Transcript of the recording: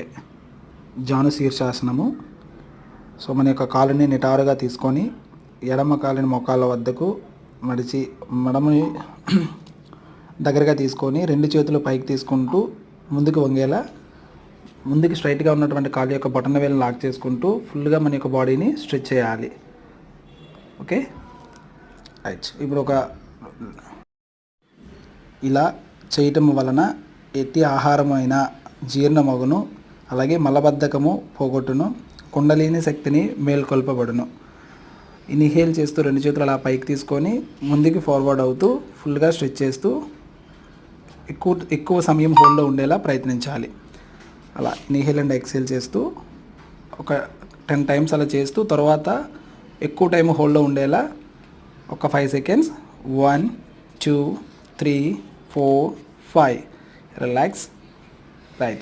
Okay. Janu శీర్షాసనము so మన యొక్క కాలుని నిటారుగా తీసుకొని ఎడమ కాలుని మోకాళ్ళ వద్దకు మడిచి మడమని దగ్గరగా తీసుకొని రెండు చేతులు పైకి తీసుకుంటూ ముందుకు వంగేలా ముందుకు స్ట్రైట్గా ఉన్నటువంటి కాలు యొక్క బటన్ వేలను లాక్ చేసుకుంటూ ఫుల్గా మన యొక్క బాడీని స్ట్రెచ్ చేయాలి. ఓకే? రైట్. ఇప్పుడు ఒక ఇలా చేయటం వలన ఎట్టి ఆహారమైన జీర్ణమగును. అలాగే మలబద్ధకము పోగొట్టును కుండలిని శక్తిని మేల్కొల్పబడును. ఇన్హేల్ చేస్తూ రెండు చేతులు అలా పైకి తీసుకొని ముందుకు ఫార్వర్డ్ అవుతూ ఫుల్గా స్ట్రెచ్ చేస్తూ ఎక్కువ ఎక్కువ సమయం హోల్డ్లో ఉండేలా ప్రయత్నించాలి. అలా ఇన్హేల్ అండ్ ఎక్సేల్ చేస్తూ ఒక టెన్ టైమ్స్ అలా చేస్తూ తర్వాత ఎక్కువ టైం హోల్డ్లో ఉండేలా ఒక five seconds one two three four five relax right